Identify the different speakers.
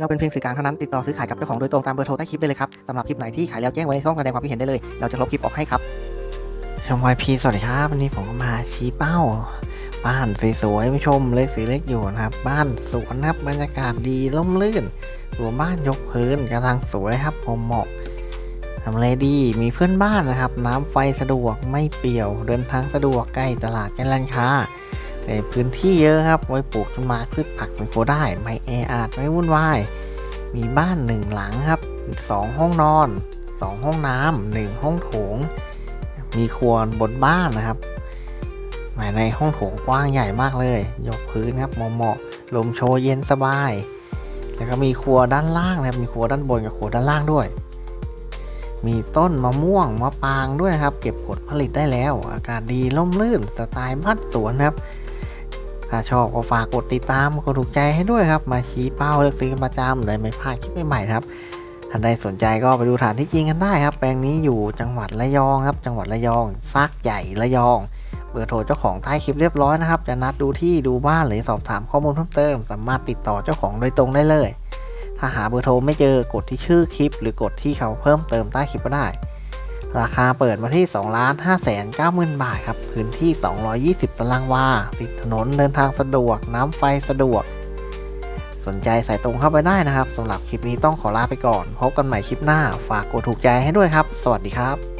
Speaker 1: เราเป็นเพียงสื่อกลางเท่านั้นติดต่อซื้อขายกับเจ้าของโดยตรงตามเบอร์โทรใต้คลิปได้เลยครับสำหรับคลิปไหนที่ขายแล้วแจ้งไว้ในช่องแสดงความคิดเห็นได้เลย เราจะลบคลิปออกให้ครับชมวายพีสวัสดีครับวันนี้ผมก็มาชี้เป้า บ้านสวยๆผู้ชมเล็กสีเล็กอยู่นะครับ บ้านสวนครับบรรยากาศดีร่มรื่นตัวบ้านยกพื้นกำลังสวยครับผมเหมาะทำเลดีมีเพื่อนบ้านนะครับ น้ำไฟสะดวกไม่เปี่ยว เดินทางสะดวกใกล้ตลาดใกล้ร้านค้า แต่พื้นที่เยอะครับไว้ปลูกต้นไม้พืชผักสวนครัวได้ ไม่แออัดไม่วุ่นวาย มีบ้านหนึ่งหลังครับสองห้องนอนสองห้องน้ำหนึ่งห้องโถง มีครัวบนบ้านนะครับภายในห้องโถงกว้างใหญ่มากเลย ยกพื้นครับเหมาะๆลมโชยเย็นสบาย แล้วก็มีครัวด้านล่างนะครับ มีครัวด้านบนกับครัวด้านล่างด้วย มีต้นมะม่วงมะปรางด้วยครับ เก็บผลผลิตได้แล้ว อากาศดีร่มรื่นสไตล์บ้านสวนครับ ถ้าชอบก็ฝากกดติดตามกดถูกใจให้ด้วยครับ มาชี้เป้าเลือกซื้อประจำเลยไม่พลาดคลิปใหม่ๆครับท่านใดสนใจก็ไปดูฐานที่จริงกันได้ครับ แปลงนี้อยู่จังหวัดระยองครับ จังหวัดระยองซักใหญ่ระยอง เบอร์โทรเจ้าของใต้คลิปเรียบร้อยนะครับ จะนัดดูที่ดูบ้านหรือสอบถามข้อมูลเพิ่มเติม สามารถติดต่อเจ้าของโดยตรงได้เลย ถ้าหาเบอร์โทรไม่เจอกดที่ชื่อคลิป หรือกดที่เขาเพิ่มเติมใต้คลิปก็ได้ ราคาเปิดมาที่2ล้าน5แสน9หมื่นบาทครับ พื้นที่ 220 ตารางวา ติดถนนเดินทางสะดวก น้ำไฟสะดวก สนใจสายตรงเข้าไปได้นะครับสำหรับคลิปนี้ต้องขอลาไปก่อน พบกันใหม่คลิปหน้า ฝากกดถูกใจให้ด้วยครับ สวัสดีครับ